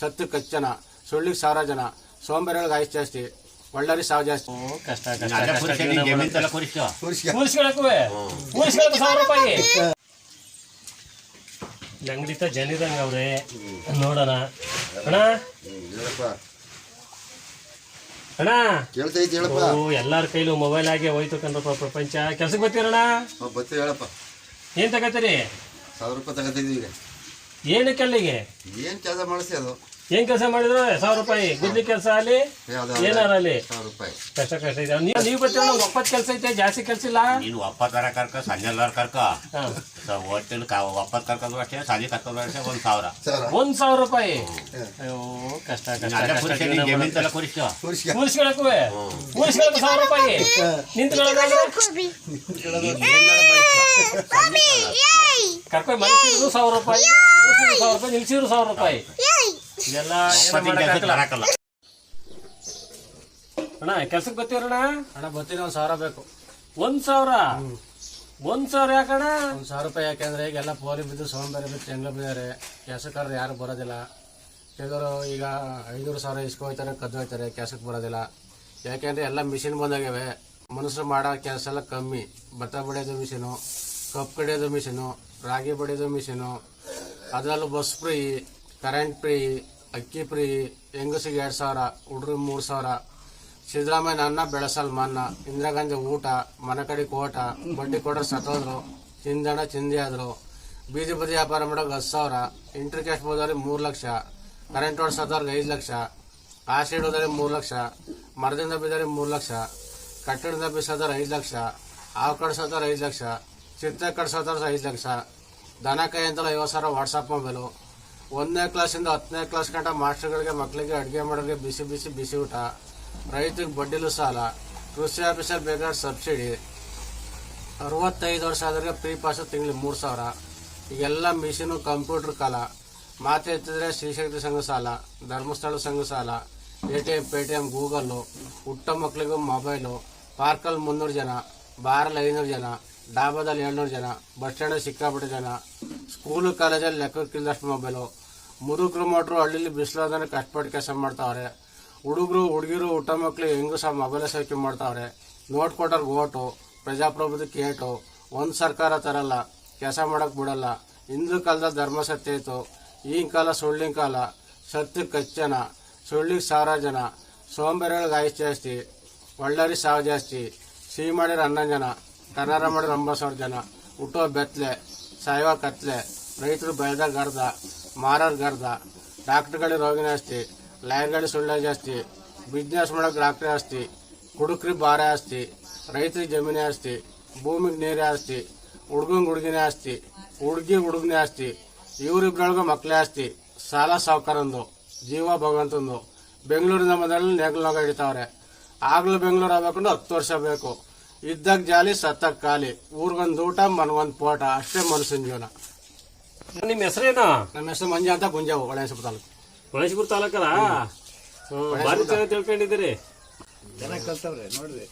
ಸತ್ಯಕ್ಕೆ ಕಚ್ಚನ ಸುಳ್ಳಿ ಸುಳ್ಳಿಗೆ ಸಾವಿರ ಜನ ಸೋಂಬೇರಿಗಳಿಗೆ ಆಯುಷ್ ಜಾಸ್ತಿ ಒಳ್ಳರಿ ಸಾವು ಜಾಸ್ತಿ. ಕಷ್ಟ ಸಾವಿರ ರೂಪಾಯಿ. ಅಂಗಡಿತ ಜನಿರಂಗ ಅವ್ರೆ. ನೋಡೋಣ. ಅಣ್ಣ? ಹೇಳಪ್ಪ. ಅಣ್ಣ? ಕೇಳ್ತೈತಿ ಹೇಳಪ್ಪ. ಓ ಎಲ್ಲಾರ ಕೈಲೂ ಮೊಬೈಲ್ ಆಗಿ ಹೋಯ್ತು ಕಣ್ರಪ್ಪ ಪ್ರಪಂಚ. ಕೆಲ್ಸಕ್ಕೆ ಬರ್ತೀರಣ್ಣ? ಬರ್ತೀವಿ ಹೇಳಪ್ಪ. ಏನ್ ತಗತ್ತೀರಿ ಸಾವಿರ ರೂಪಾಯಿ ತಗೋತಿದ್ವಿ ಈಗ. ಏನಕ್ಕೆ ಅಲ್ಲಿಗೆ? ಏನು ಕೆಲಸ ಮಾಡಿಸಿ ಅದು. ಏನ್ ಕೆಲಸ ಮಾಡಿದ್ರು? ಸಾವಿರ ರೂಪಾಯಿ. ಗುದ್ಲಿ ಕೆಲಸ ಅಲ್ಲಿ? ಏನಾರ ಅಲ್ಲಿ? ಸಾವಿರ ರೂಪಾಯಿ. ಕಷ್ಟ ಕಷ್ಟ ಇದೆ. ನೀವು ನೀವು ಬರ್ತೀರ ನಮ್ಗೆ ಒಪ್ಪತ್ತು ಕೆಲಸ ಐತೆ ಜಾಸ್ತಿ ಕೆಲಸ ಇಲ್ಲ? ನೀನು ಒಪ್ಪತ್ತರ ಕರ್ಕ ಸಂಜೆಲ್ಲಾರ ಕರ್ಕ. ಹಾ. ಓದ್ತಿಲ್ ಒಪ್ಪತ್ ಕರ್ಕೊಂಡ್ರು ಅಷ್ಟೇ ಸಂಜೆ ಕರ್ಕೊಂಡ್ರು ಅಷ್ಟೇ ಒಂದ್ ಸಾವಿರ. ಒಂದ್ ಸಾವಿರ ರೂಪಾಯಿ? ಅಯ್ಯೋ ಕಷ್ಟ ಕಷ್ಟ ಕೂರಿಸ್ಕೊಳಕ್ಕೆ? ಸಾವಿರ ರೂಪಾಯಿ? ನಿಂತ್ಕೊಳ್ಳೋದಾದ್ರೆ ಕರ್ಕೊಂಡು ಮನಸ್ಸಿದ್ರು ಸಾವಿರ ರೂಪಾಯಿ. ಸಾವಿರ ರೂಪಾಯಿ ನಿಲ್ಸಿದ್ರು ಸಾವಿರ ರೂಪಾಯಿ. ಬರಕಲ್ಲ. ಅಣ್ಣ ಕೆಲ್ಸಕ್ಕೆ ಬರ್ತೀರಣ್ಣ ಅಣ್ಣ? ಬರ್ತೀನಿ ಒಂದ್ ಸಾವಿರ ಬೇಕು. ಒಂದ್ ಸಾವಿರ? ಒಂದ್ ಸಾವಿರ ಯಾಕಣ್ಣ? ಒಂದು ಸಾವಿರ ರೂಪಾಯಿ ಯಾಕೆಂದ್ರೆ ಈಗ ಎಲ್ಲ ಪೋರಿ ಬಿದ್ದು ಸೋಂಬೇರಿ ಬಿದ್ದು ಹೆಂಗ ಬಿದ್ದಾರೆ. ಕೆಲಸಕ್ಕಾದ್ರೆ ಯಾರು ಬರೋದಿಲ್ಲ. ಕೆಲವರು ಈಗ ಐನೂರು ಸಾವಿರ ಇಸ್ಕೊಯ್ತಾರೆ ಕದ್ದು ಹೋಯ್ತಾರೆ ಕೆಲಸಕ್ಕೆ ಬರೋದಿಲ್ಲ. ಯಾಕೆಂದ್ರೆ ಎಲ್ಲ ಮಿಷಿನ್ ಬಂದಾಗವೆ ಮನುಷ್ಯರು ಮಾಡೋ ಕೆಲಸ ಎಲ್ಲ ಕಮ್ಮಿ. ಭತ್ತ ಬಡಿಯೋದು ಮಿಷಿನು ಕಪ್ಪು ಕಡಿಯೋದು ಮಿಷಿನು ರಾಗಿ ಬಡಿಯೋದು ಮಿಷಿನು ಅದರಲ್ಲೂ ಬಸ್ ಫ್ರೀ ಕರೆಂಟ್ ಫ್ರೀ ಅಕ್ಕಿ ಫ್ರೀ ಹೆಂಗಸಿಗೆ ಎರಡು ಸಾವಿರ ಹುಡುಗ್ರಿಗೆ ಮೂರು ಸಾವಿರ. ಸಿದ್ದರಾಮಯ್ಯ ಅನ್ನ ಬೆಳೆಸಲ್ ಮನ್ನ, ಇಂದಿರಾ ಗಾಂಧಿ ಊಟ, ಮನೆ ಕಡೆ ಕೋಟ, ಬಡ್ಡಿ ಕೊಡ್ರೆ ಸತ್ತೋದ್ರು ಚಿಂದಣ ಚಿಂದಿ ಆದರು. ಬೀದಿ ಬದಿ ವ್ಯಾಪಾರ ಮಾಡೋಕೆ ಹತ್ತು ಸಾವಿರ ಇಂಟ್ರಿ ಕ್ಯಾಶ್ ಹೋದವ್ರಿ ಮೂರು ಲಕ್ಷ ಕರೆಂಟ್ ಓಡಿಸೋದವ್ರಿಗೆ ಐದು ಲಕ್ಷ ಆಸಿಡ್ ಹೋದವ್ರಿಗೆ ಮೂರು ಲಕ್ಷ, ಮರದಿಂದ ಬಿದ್ದವ್ರಿಗೆ ಮೂರು ಲಕ್ಷ, ಕಟ್ಟಡದಿಂದ ಬೀಸೋದವ್ರು ಐದು ಲಕ್ಷ, ಹಾವು ಕಡ್ಸೋದವ್ರು ಐದು ಲಕ್ಷ, ಚಿತ್ರ ಕಡ್ಸೋದವ್ರು ಐದು ಲಕ್ಷ. ದನ ಕೈ ಅಂತಲ್ಲ ಐವತ್ತು ಸಾವಿರ ವಾಟ್ಸಪ್ ಮೊಬೈಲು. ಒಂದನೇ ಕ್ಲಾಸಿಂದ ಹತ್ತನೇ ಕ್ಲಾಸ್ ಗಂಟ ಮಾಸ್ಟರ್ಗಳಿಗೆ ಮಕ್ಕಳಿಗೆ ಅಡುಗೆ ಮಾಡೋರಿಗೆ ಬಿಸಿ ಬಿಸಿ ಬಿಸಿ ಊಟ. ರೈತರಿಗೆ ಬಡ್ಡಿಲು ಸಾಲ. ಕೃಷಿ ಆಫೀಸರ್ ಬೇಕಾದ ಸಬ್ಸಿಡಿ. ಅರವತ್ತೈದು ವರ್ಷ ಆದ್ರೆ ಫ್ರೀ ಪಾಸು ತಿಂಗಳು ಮೂರು ಸಾವಿರ. ಈಗೆಲ್ಲ ಮಿಷಿನು, ಕಂಪ್ಯೂಟರ್ ಕಾಲ. ಮಾತು ಎತ್ತಿದ್ರೆ ಶ್ರೀಶಕ್ತಿ ಸಂಘ ಸಾಲ, ಧರ್ಮಸ್ಥಳ ಸಂಘ ಸಾಲ, A T M pay Google, ಹುಟ್ಟ ಮಕ್ಕಳಿಗೂ ಮೊಬೈಲು, ಪಾರ್ಕಲ್ಲಿ ಮುನ್ನೂರು ಜನ, ಬಾರಲ್ಲಿ ಐನೂರು ಜನ, ಡಾಬಾದಲ್ಲಿ ಏಳ್ನೂರು ಜನ, ಬಸ್ ಸ್ಟ್ಯಾಂಡಲ್ಲಿ ಸಿಕ್ಕಾಪಟ್ಟೆ ಜನ, ಸ್ಕೂಲು, ಕಾಲೇಜಲ್ಲಿ ಲೆಕ್ಕಕ್ಕಿಲ್ಲದಷ್ಟು ಮೊಬೈಲು. ಮುದುಕರು ಮಾಡ್ರು ಹಳ್ಳಿಲಿ ಬಿಸಿಲಾದ್ರೆ ಕಷ್ಟಪಟ್ಟು ಕೆಲಸ ಮಾಡ್ತಾವ್ರೆ. ಹುಡುಗರು, ಹುಡುಗಿರು ಊಟ ಮಕ್ಳು ಹೆಂಗು ಸಹ ಮೊಬೈಲ್ ಸೈಕೆ ಮಾಡ್ತಾವ್ರೆ. ನೋಟ್ ಕೊಟ್ಟವ್ರಿಗೆ ಓಟು, ಪ್ರಜಾಪ್ರಭುತ್ವ ಕೇಟು, ಒಂದು ಸರ್ಕಾರ ತರಲ್ಲ, ಕೆಲಸ ಮಾಡೋಕೆ ಬಿಡಲ್ಲ. ಹಿಂದೂ ಕಾಲದಲ್ಲಿ ಧರ್ಮ ಸತ್ಯ ಇತ್ತು. ಈಗಿನ ಕಾಲ ಸುಳ್ಳಿನ ಕಾಲ. ಸತ್ಯಕ್ಕೆ ಕಚ್ಚನ, ಸುಳ್ಳಿಗೆ ಸಾವಿರ ಜನ. ಸೋಂಬೇರಿಗಳಿಗೆ ಆಯುಷ್ ಜಾಸ್ತಿ ಒಳ್ಳರಿ ಸಾವು ಜಾಸ್ತಿ. ಸಿಹಿ ಮಾಡಿರೋ ಅನ್ನ ಜನ ಕನ್ನಡ ಮಾಡಿರೋ ಒಂಬತ್ತು ಸಾವಿರ ಜನ. ಹುಟ್ಟೋ ಬೆತ್ತಲೆ ಸಾಯುವ ಕತ್ತಲೆ ರೈತರು ಬೆಳೆದಾಗ ಗರ್ದ ಮಾರೋರ್ ಗರ್ದ ಡಾಕ್ಟರ್ಗಳಿಗೆ ರೋಗಿನೇ ಆಸ್ತಿ ಲಾಯರ್ಗಳಿಗೆ ಸುಳ್ಳೆ ಜಾಸ್ತಿ, ಬಿಸ್ನೆಸ್ ಮಾಡೋಕೆ ಡಾಕ್ಟ್ರೇ ಆಸ್ತಿ ಕುಡುಕ್ರಿಗೆ ಬಾರೆ ಆಸ್ತಿ, ರೈತರಿಗೆ ಜಮೀನೇ ಆಸ್ತಿ, ಭೂಮಿಗೆ ನೀರೇ ಆಸ್ತಿ, ಹುಡ್ಗಂಗೆ ಹುಡುಗಿನೇ ಆಸ್ತಿ, ಹುಡುಗಿ ಹುಡುಗನೇ ಆಸ್ತಿ, ಇವರಿಬ್ರೊಳಗೆ ಮಕ್ಕಳೇ ಆಸ್ತಿ, ಸಾಲ ಸಾವುಕಾರಂದು, ಜೀವ ಭಗವಂತಂದು. ಬೆಂಗಳೂರಿನ ಮೊದಲು ನೋಗ ಹಿಡಿತಾವ್ರೆ. ಆಗ್ಲೂ ಬೆಂಗಳೂರು ಆಗ್ಬೇಕಂದ್ರೆ ಹತ್ತು ವರ್ಷ ಬೇಕು. ಇದ್ದಾಗ ಜಾಲಿ ಸತ್ತಾಗ ಖಾಲಿ. ಊರಿಗೊಂದು ಊಟ, ಮನಗೊಂದು ಪೋಟ, ಅಷ್ಟೇ ಮನುಷ್ಯನ ಜೀವನ. ನಿಮ್ಮ ಹೆಸರೇನ? ನನ್ನ ಹೆಸರು ಮಂಜ ಅಂತ ಗುಂಜಾವು ಗಣೇಶಪುರ ತಾಲೂಕು. ಗಣೇಶಪುರ ತಾಲೂಕಲ್ಲ? ಭಾರಿ ಚೆನ್ನಾಗಿ ತಿಳ್ಕೊಂಡಿದ್ದೀರಿ. ಚೆನ್ನಾಗಿ ಕಲ್ತವ್ರೆ ನೋಡ್ರಿ.